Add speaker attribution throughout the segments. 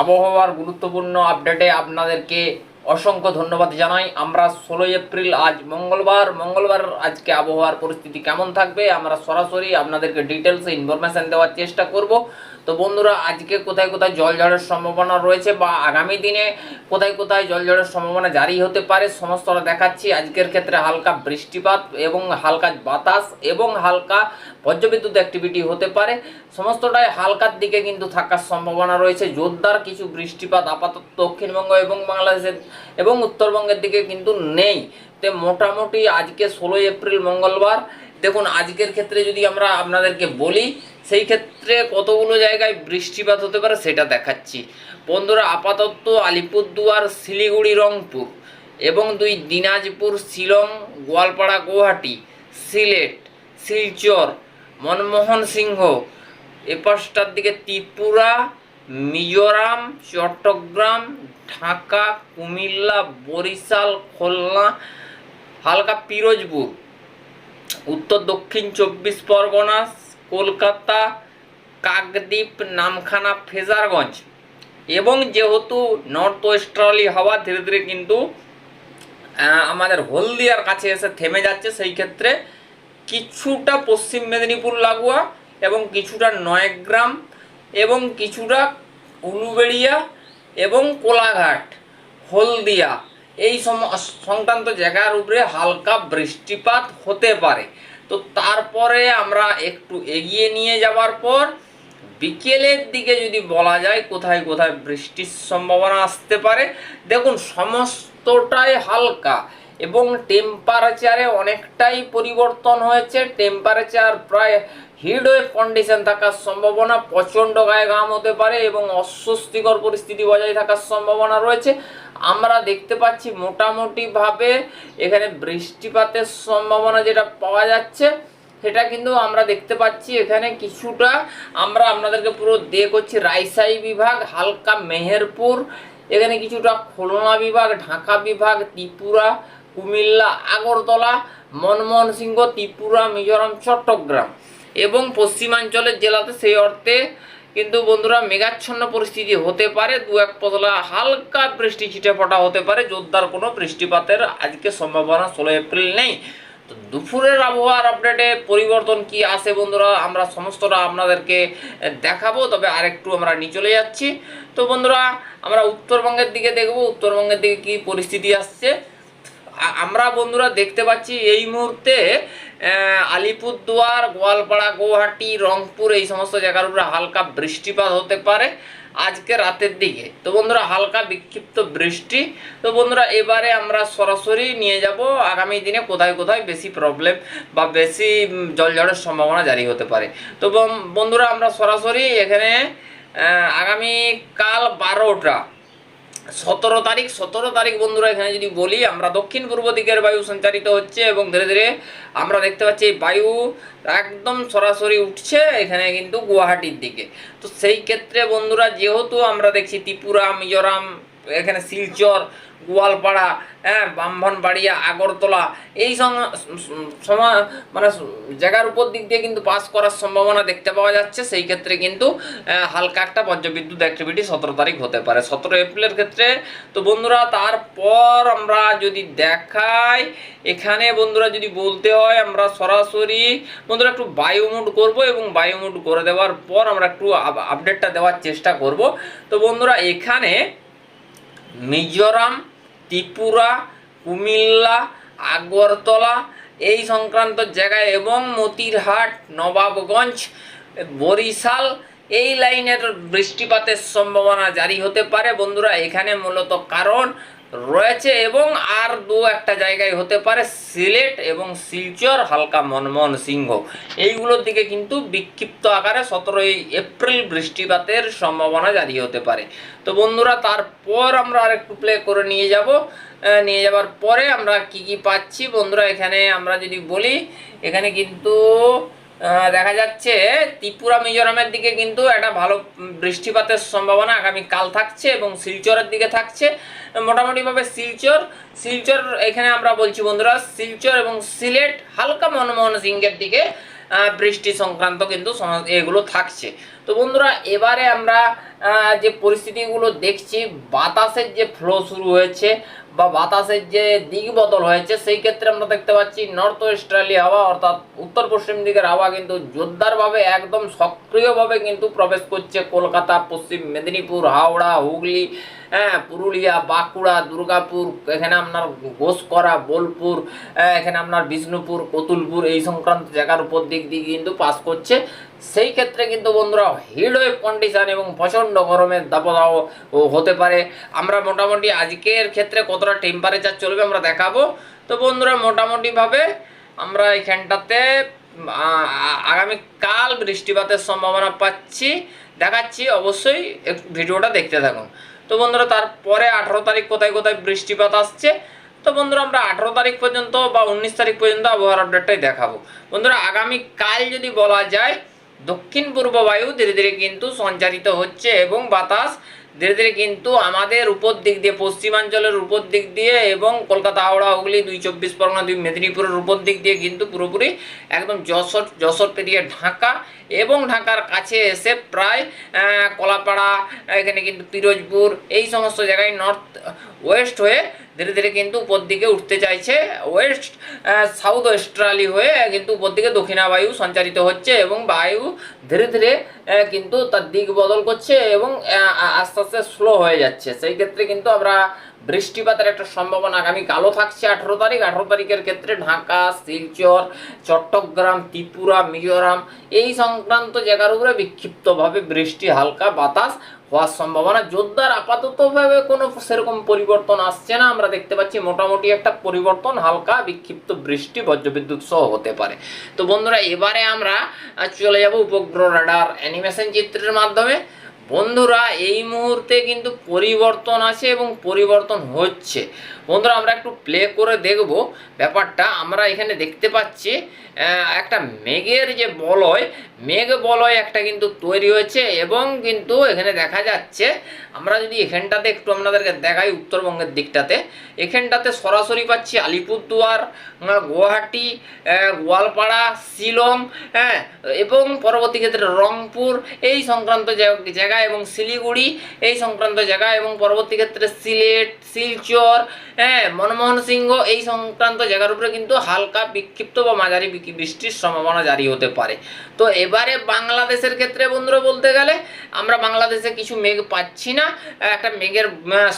Speaker 1: আবহাওয়ার গুরুত্বপূর্ণ আপডেটে আপনাদেরকে অসংখ্য ধন্যবাদ জানাই। আমরা ষোলোই এপ্রিল, আজ মঙ্গলবার। মঙ্গলবার আজকে আবহাওয়ার পরিস্থিতি কেমন থাকবে? আমরা সরাসরি আপনাদেরকে ডিটেলসে ইনফরমেশান দেওয়ার চেষ্টা করব। তো বন্ধুরা, আজকে কোথায় কোথায় জল ঝড়ের সম্ভাবনা রয়েছে বা আগামী দিনে কোথায় কোথায় জল ঝড়ের সম্ভাবনা জারি হতে পারে সমস্তটা দেখাচ্ছি। আজকের ক্ষেত্রে হালকা বৃষ্টিপাত এবং হালকা বাতাস এবং হালকা বজ্রবিদ্যুৎ অ্যাক্টিভিটি হতে পারে। সমস্তটাই হালকার দিকে কিন্তু থাকার সম্ভাবনা রয়েছে। জোরদার কিছু বৃষ্টিপাত আপাতত দক্ষিণবঙ্গ এবং বাংলাদেশের এবং উত্তরবঙ্গের দিকে কিন্তু নেই। তে মোটামুটি আজকে ষোলোই এপ্রিল মঙ্গলবার। দেখুন, আজকের ক্ষেত্রে যদি আমরা আপনাদেরকে বলি সেই ক্ষেত্রে কতগুলো জায়গায় বৃষ্টিপাত হতে পারে সেটা দেখাচ্ছি। বন্ধুরা, আপাতত আলিপুরদুয়ার, শিলিগুড়ি, রংপুর এবং দুই দিনাজপুর, শিলং, গোয়ালপাড়া, গুয়াহাটি, সিলেট, শিলচর, মনমোহন সিংহ, এপাশটার দিকে ত্রিপুরা, মিজোরাম, চট্টগ্রাম, ঢাকা, কুমিল্লা, বরিশাল, খুলনা, হালকা পিরোজপুর। উত্তর দক্ষিণ চব্বিশ পরগনা কলকাতা, কাকদ্বীপ, নামখানা, ফেজারগঞ্জ। এবং যেহেতু নর্থ ওয়েস্টার্লি হাওয়া ধীরে ধীরে কিন্তু আমাদের হলদিয়ার কাছে এসে থেমে যাচ্ছে। সেই ক্ষেত্রে কিছুটা পশ্চিম মেদিনীপুর, লাগোয়া এবং কিছুটা নয়গ্রাম এবং কিছুটা উলুবেড়িয়া এবং কোলাঘাট, হলদিয়া। এই সম- সংক্রান্ত জায়গার উপরে হালকা বৃষ্টিপাত হতে পারে। তো তারপরে আমরা একটু এগিয়ে নিয়ে যাওয়ার পর বিকেলের দিকে যদি বলা যায় কোথায় কোথায় বৃষ্টির সম্ভাবনা আসতে পারে, দেখুন সমস্তটাই হালকা এবং টেম্পারেচারে অনেকটাই পরিবর্তন হয়েছে। টেম্পারেচার প্রায় হিট ওয়েভ কন্ডিশন থাকার সম্ভাবনা, প্রচণ্ড গায়ে ঘাম হতে পারে এবং অস্বস্তিকর পরিস্থিতি বজায় থাকার সম্ভাবনা রয়েছে। আমরা দেখতে পাচ্ছি মোটামুটিভাবে এখানে বৃষ্টিপাতের সম্ভাবনা যেটা পাওয়া যাচ্ছে, সেটা কিন্তু আমরা দেখতে পাচ্ছি এখানে কিছুটা। আমরা আপনাদেরকে পুরো দে করছি রাইসাই বিভাগ, হালকা মেহেরপুর, এখানে কিছুটা খুলনা বিভাগ, ঢাকা বিভাগ, ত্রিপুরা, কুমিল্লা, আগরতলা মনমোহন সিংহ ত্রিপুরা, মিজোরাম, চট্টগ্রাম এবং পশ্চিমাঞ্চলের জেলাতে সেই অর্থে কিন্তু বন্ধুরা মেঘাচ্ছন্ন পরিস্থিতি হতে পারে। দু এক পতলা হালকা বৃষ্টি, ছিটেফোঁটা হতে পারে। জোরদার কোনো বৃষ্টিপাতের আজকে সম্ভাবনা ষোলো এপ্রিল নেই। তো দুপুরের আবহাওয়ার আপডেটে পরিবর্তন কি আসে বন্ধুরা? আমরা সমস্তটা আপনাদেরকে দেখাবো, তবে আরেকটু আমরা নিয়ে চলে যাচ্ছি। তো বন্ধুরা, আমরা উত্তরবঙ্গের দিকে দেখব। উত্তরবঙ্গের দিকে কি পরিস্থিতি আসছে? আমরা বন্ধুরা দেখতে পাচ্ছি এই মুহূর্তে আলিপুরদুয়ার, গোয়ালপাড়া গুয়াহাটি রংপুর এই সমস্ত জায়গার উপরে হালকা বৃষ্টিপাত হতে পারে আজকে রাতের দিকে। তো বন্ধুরা, হালকা বিক্ষিপ্ত বৃষ্টি। তো বন্ধুরা, এবারে আমরা সরাসরি নিয়ে যাব। আগামী দিনে কোথায় কোথায় বেশি প্রবলেম বা বেশি জলঝড়ের সম্ভাবনা জারি হতে পারে। তো বন্ধুরা, আমরা সরাসরি এখানে আগামী কাল বারোটা সতেরো তারিখ সতেরো তারিখ বন্ধুরা, এখানে যদি বলি, আমরা দক্ষিণ পূর্ব দিকের বায়ু সঞ্চারিত হচ্ছে এবং ধীরে ধীরে আমরা দেখতে পাচ্ছি এই বায়ু একদম সরাসরি উঠছে এখানে কিন্তু গুয়াহাটির দিকে। তো সেই ক্ষেত্রে বন্ধুরা, যেহেতু আমরা দেখছি ত্রিপুরা, মিজোরাম এখানে শিলচর, গোয়ালপাড়া হ্যাঁ ব্রাহ্মণবাড়িয়া, আগরতলা, এই মানে জায়গার উপর দিক দিয়ে কিন্তু পাস করার সম্ভাবনা দেখতে পাওয়া যাচ্ছে। সেই ক্ষেত্রে কিন্তু হালকা একটা বজ্রবিদ্যুৎ অ্যাক্টিভিটি সতেরো তারিখ হতে পারে। সতেরো এপ্রিলের ক্ষেত্রে তো বন্ধুরা, তারপর আমরা যদি দেখাই, এখানে বন্ধুরা যদি বলতে হয়, আমরা সরাসরি বন্ধুরা একটু বায়োমুড করব এবং বায়োমুড করে দেওয়ার পর আমরা একটু আপডেটটা দেওয়ার চেষ্টা করব। তো বন্ধুরা, এখানে মিজোরাম ত্রিপুরা কুমিল্লা আগরতলা এই সংক্রান্ত জায়গায় এবং মতিরহাট নবাবগঞ্জ বরিশাল এই লাইনের বৃষ্টিপাতের সম্ভাবনা জারি হতে পারে। বন্ধুরা, এখানে মূলত কারণ রয়েছে এবং আর দু একটা জায়গায় হতে পারে সিলেট এবং শিলচর হালকা মনমোহন সিংহ। এইগুলোর দিকে কিন্তু বিক্ষিপ্ত আকারে সতেরোই এপ্রিল বৃষ্টিপাতের সম্ভাবনা জারি হতে পারে। তো বন্ধুরা, তারপর আমরা আরেকটু প্লে করে নিয়ে যাব। নিয়ে যাওয়ার পরে আমরা কি কি পাচ্ছি? বন্ধুরা, এখানে আমরা যদি বলি, এখানে কিন্তু দেখা যাচ্ছে ত্রিপুরা, মিজোরামের দিকে কিন্তু একটা ভালো বৃষ্টিপাতের সম্ভাবনা আগামী কাল থাকছে এবং শিলচরের দিকে থাকছে। মোটামুটিভাবে শিলচর শিলচর এখানে আমরা বলছি বন্ধুরা, শিলচর এবং সিলেট হালকা মনমোহন সিংহের দিকে বৃষ্টি সংক্রান্ত কিন্তু এগুলো থাকছে। তো বন্ধুরা, এবারে আমরা যে পরিস্থিতিগুলো দেখছি, বাতাসের যে ফ্লো শুরু হয়েছে বা বাতাসের যে দিক বদল হয়েছে সেই ক্ষেত্রে আমরা দেখতে পাচ্ছি নর্থ ওয়েস্টার্লি হাওয়া অর্থাৎ উত্তর পশ্চিম দিকের হাওয়া কিন্তু জোরদারভাবে একদম সক্রিয়ভাবে কিন্তু প্রবেশ করছে কলকাতা পশ্চিম মেদিনীপুর হাওড়া হুগলি হ্যাঁ পুরুলিয়া বাঁকুড়া দুর্গাপুর এখানে আপনার ঘোষকরা বোলপুর আহ, এখানে আপনার বিষ্ণুপুর কতুলপুর এই সংক্রান্ত জায়গার উপর দিক দিয়ে কিন্তু পাস করছে। সেই ক্ষেত্রে কিন্তু বন্ধুরা হিটওয়েভ কন্ডিশন এবং প্রচণ্ড গরমের দাবদাহ হতে পারে। আমরা মোটামুটি আজকের ক্ষেত্রে কতটা টেম্পারেচার চলবে আমরা দেখাবো। তো বন্ধুরা মোটামুটিভাবে আমরা এখানটাতে আগামীকাল বৃষ্টিপাতের সম্ভাবনা পাচ্ছি। দেখাচ্ছি অবশ্যই ভিডিওটা দেখতে থাকুন। তো বন্ধুরা তারপরে আঠারো তারিখ কোথায় কোথায় বৃষ্টিপাত আসছে? তো বন্ধুরা আমরা আঠারো তারিখ পর্যন্ত বা উনিশ তারিখ পর্যন্ত আবহাওয়ার আপডেটটাই দেখাবো। বন্ধুরা আগামীকাল যদি বলা যায় দক্ষিণ পূর্ব বায়ু ধীরে ধীরে কিন্তু সঞ্চারিত হচ্ছে এবং বাতাস ধীরে ধীরে কিন্তু আমাদের উপর দিক দিয়ে, পশ্চিমাঞ্চলের উপর দিক দিয়ে এবং কলকাতা, হাওড়া, হুগলি, দুই চব্বিশ পরগনা, দুই মেদিনীপুরের উপর দিক দিয়ে কিন্তু পুরোপুরি একদম যশোর যশোর পেরিয়ে ঢাকা এবং ঢাকার কাছে এসে প্রায় কলাপাড়া, এখানে কিন্তু পিরোজপুর, এই সমস্ত জায়গায় নর্থ ওয়েস্ট হয়ে ধীরে ধীরে কিন্তু উপর দিকে উঠতে চাইছে। ওয়েস্ট সাউথ ওয়েস্ট্রালি হয়ে কিন্তু উপর দিকে দক্ষিণা বায়ু সঞ্চারিত হচ্ছে এবং বায়ু ধীরে ধীরে কিন্তু তার দিক বদল করছে এবং আস্তে আস্তে স্লো হয়ে যাচ্ছে। সেই ক্ষেত্রে কিন্তু আমরা বৃষ্টিপাতের একটা সম্ভাবনা আগামী কালো থাকছে আঠারো তারিখ। আঠারো তারিখের ক্ষেত্রে ঢাকা, শিলচর, চট্টগ্রাম, ত্রিপুরা, মিজোরাম এই সংক্রান্ত জায়গার উপরে বিক্ষিপ্তভাবে বৃষ্টি, হালকা বাতাস হওয়ার সম্ভাবনা। জোরদার আপাততভাবে কোনো সেরকম পরিবর্তন আসছে না। আমরা দেখতে পাচ্ছি মোটামুটি একটা পরিবর্তন, হালকা বিক্ষিপ্ত বৃষ্টি, বজ্রবিদ্যুৎ সহ হতে পারে। তো বন্ধুরা, এবারে আমরা চলে যাব উপগ্রহ রাডার অ্যানিমেশন চিত্রের মাধ্যমে। বন্ধুরা, এই মুহূর্তে কিন্তু পরিবর্তন আছে এবং পরিবর্তন হচ্ছে। বন্ধুরা, আমরা একটু প্লে করে দেখব। ব্যাপারটা আমরা এখানে দেখতে পাচ্ছি একটা মেঘের যে বলয়, মেঘ বলয় একটা কিন্তু তৈরি হয়েছে এবং কিন্তু এখানে দেখা যাচ্ছে, আমরা যদি এখানটাতে একটু আপনাদেরকে দেখাই উত্তরবঙ্গের দিকটাতে, এখানটাতে সরাসরি পাচ্ছি আলিপুরদুয়ার গুয়াহাটি গোয়ালপাড়া, শিলং হ্যাঁ এবং পরবর্তী ক্ষেত্রে রংপুর, এই সংক্রান্ত জায়গ- জায়গা এবং শিলিগুড়ি, এই সংক্রান্ত জায়গা এবং পরবর্তী ক্ষেত্রে সিলেট, শিলচর হ্যাঁ মনমোহন সিংহ, এই সংক্রান্ত জায়গার উপরে কিন্তু হালকা বিক্ষিপ্ত বা মাঝারি বৃষ্টির সম্ভাবনা জারি হতে পারে। তো এবারে বাংলাদেশের ক্ষেত্রে বন্ধুরা বলতে গেলে, আমরা বাংলাদেশে কিছু মেঘ পাচ্ছি না, একটা মেঘের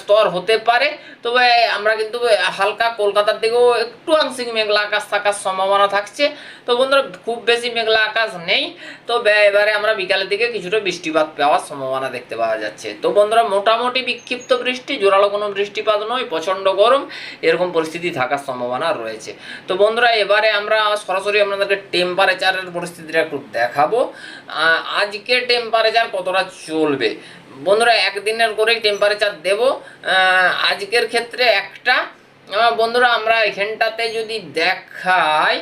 Speaker 1: স্তর হতে পারে। তবে আমরা কিন্তু হালকা কলকাতার দিকেও একটু আংশিক মেঘলা আকাশ থাকার সম্ভাবনা থাকছে। তো বন্ধুরা, খুব বেশি মেঘলা আকাশ নেই। তো এবারে আমরা বিকালের দিকে কিছুটা বৃষ্টিপাত পাওয়ার সম্ভাবনা দেখতে পাওয়া যাচ্ছে। তো বন্ধুরা, মোটামুটি বিক্ষিপ্ত বৃষ্টি, জোরালো কোনো বৃষ্টিপাত নয়, প্রচণ্ড গরম, এরকম পরিস্থিতি থাকার সম্ভাবনা রয়েছে। তো বন্ধুরা, এবারে আমরা সরাসরি আপনাদেরকে টেম্পারেচারের পরিস্থিতিটা একটু দেখাবো। আজকে টেম্পারেচার কতটা চলবে? বন্ধুরা, একদিনের করেই টেম্পারেচার দেব। আজকের ক্ষেত্রে একটা। বন্ধুরা, আমরা এখানটাতে যদি দেখাই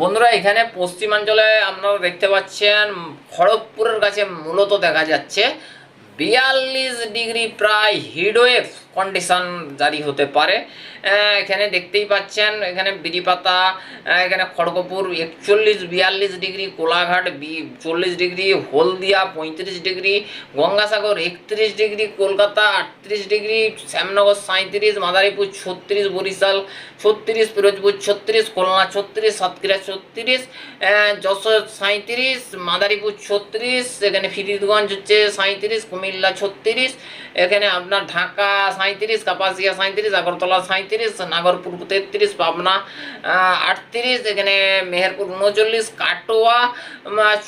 Speaker 1: বন্ধুরা, এখানে পশ্চিমাঞ্চলে আপনারা দেখতে পাচ্ছেন, খড়গপুরের কাছে মূলত দেখা যাচ্ছে বিয়াল্লিশ ডিগ্রি প্রায় হিডওয়েভ কন্ডিশন জারি হতে পারে। এখানে দেখতেই পাচ্ছেন এখানে বিরিপাতা আহ, এখানে খড়গপুর একচল্লিশ বিয়াল্লিশ ডিগ্রি কোলাঘাট চল্লিশ ডিগ্রি হলদিয়া পঁয়ত্রিশ ডিগ্রি গঙ্গাসাগর একত্রিশ ডিগ্রি কলকাতা আটত্রিশ ডিগ্রি শ্যামনগর সাঁত্রিশ মাদারীপুর ছত্রিশ বরিশাল ছত্রিশ পিরোজপুর ছত্রিশ খুলনা ছত্রিশ সাতক্ষীরা ছত্রিশ যশোর সাঁত্রিশ মাদারীপুর ছত্রিশ এখানে ফিরিদগঞ্জ হচ্ছে সাঁত্রিশ কুমিল্লা ছত্রিশ এখানে আপনার ঢাকা সাঁত্রিশ কাপাসিয়া সাঁত্রিশ আগরতলা সাঁত্রিশ নাগরপুর তেত্রিশ, পাবনা আটত্রিশ, এখানে মেহেরপুর উনচল্লিশ, কাটোয়া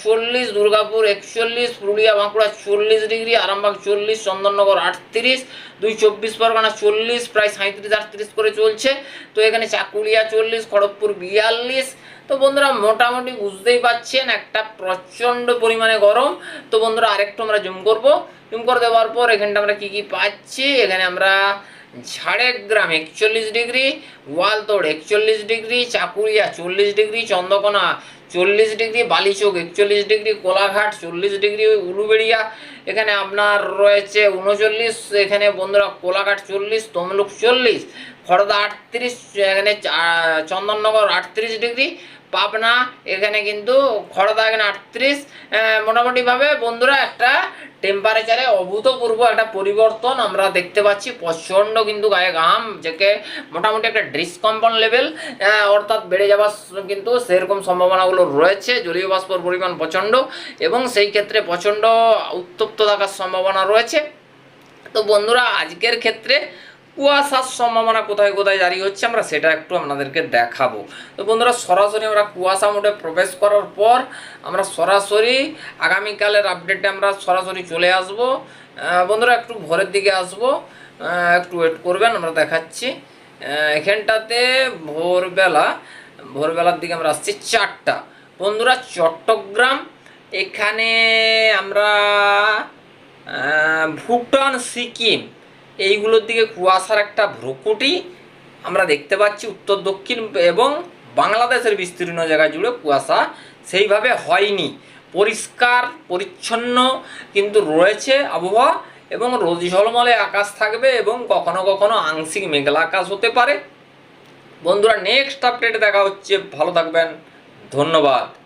Speaker 1: চল্লিশ, দুর্গাপুর একচল্লিশ, পুরুলিয়া বাঁকুড়া চল্লিশ ডিগ্রি, আরামবাগ চল্লিশ, চন্দননগর আটত্রিশ, দুই চব্বিশ পরগনা চল্লিশ, প্রায় সাঁত্রিশ আটত্রিশ করে চলছে। তো এখানে চাকুলিয়া চল্লিশ, খড়গপুর বিয়াল্লিশ তো বন্ধুরা মোটামুটি বুঝতেই পাচ্ছেন, একটা প্রচণ্ড পরিমাণে গরম। তো বন্ধুরা আরেকটু আমরা জুম করব। জুম করে দেওয়ার পর এখানটা আমরা কি কি পাচ্ছি? এখানে আমরা ঝাড়গ্রাম একচল্লিশ ডিগ্রি, ওয়ালতোড় একচল্লিশ ডিগ্রি, চাকুরিয়া চল্লিশ ডিগ্রি, চন্দ্রকোনা চল্লিশ ডিগ্রি, বালিচোক একচল্লিশ ডিগ্রি, কোলাঘাট চল্লিশ ডিগ্রি, উলুবেড়িয়া এখানে আপনার রয়েছে উনচল্লিশ, এখানে বন্ধুরা কোলাঘাট চল্লিশ, তমলুক চল্লিশ খড়দা আটত্রিশ, এখানে চন্দননগর আটত্রিশ ডিগ্রি, পাবনা, এখানে কিন্তু খড়দা এখানে আটত্রিশ। মোটামুটিভাবে বন্ধুরা একটা টেম্পারেচারে অভূতপূর্ব একটা পরিবর্তন আমরা দেখতে পাচ্ছি। প্রচণ্ড কিন্তু গায়ে ঘাম, যেকে মোটামুটি একটা ডিসকম্পন লেভেল অর্থাৎ বেড়ে যাওয়ার কিন্তু সেরকম সম্ভাবনাগুলো রয়েছে। জলীয় বাষ্পর পরিমাণ প্রচণ্ড এবং সেই ক্ষেত্রে প্রচণ্ড উত্তপ্ত থাকার সম্ভাবনা রয়েছে। তো বন্ধুরা, আজকের ক্ষেত্রে কুয়াশার সম্ভাবনা কোথায় কোথায় জারি হচ্ছে, আমরা সেটা একটু আপনাদেরকে দেখাবো। তো বন্ধুরা, সরাসরি আমরা কুয়াশা মোডে প্রবেশ করার পর আমরা সরাসরি আগামীকালের আপডেটে আমরা সরাসরি চলে আসব। বন্ধুরা, একটু ভোরের দিকে আসব। একটু ওয়েট করবেন, আমরা দেখাচ্ছি। এখানটাতে ভোরবেলা, ভোরবেলার দিকে আমরা আসছি চারটা। বন্ধুরা, চট্টগ্রাম, এখানে আমরা ভুটান, সিকিম এইগুলোর দিকে কুয়াশার একটা ভ্রুকুটি আমরা দেখতে পাচ্ছি উত্তর, দক্ষিণ এবং বাংলাদেশের বিস্তীর্ণ জায়গা জুড়ে কুয়াশা সেইভাবে হয়নি। পরিষ্কার, পরিচ্ছন্ন কিন্তু রয়েছে আবহাওয়া এবং রোদ ঝলমলে আকাশ থাকবে এবং কখনো কখনো আংশিক মেঘলা আকাশ হতে পারে। বন্ধুরা নেক্সট আপডেটে দেখা হচ্ছে। ভালো থাকবেন। ধন্যবাদ।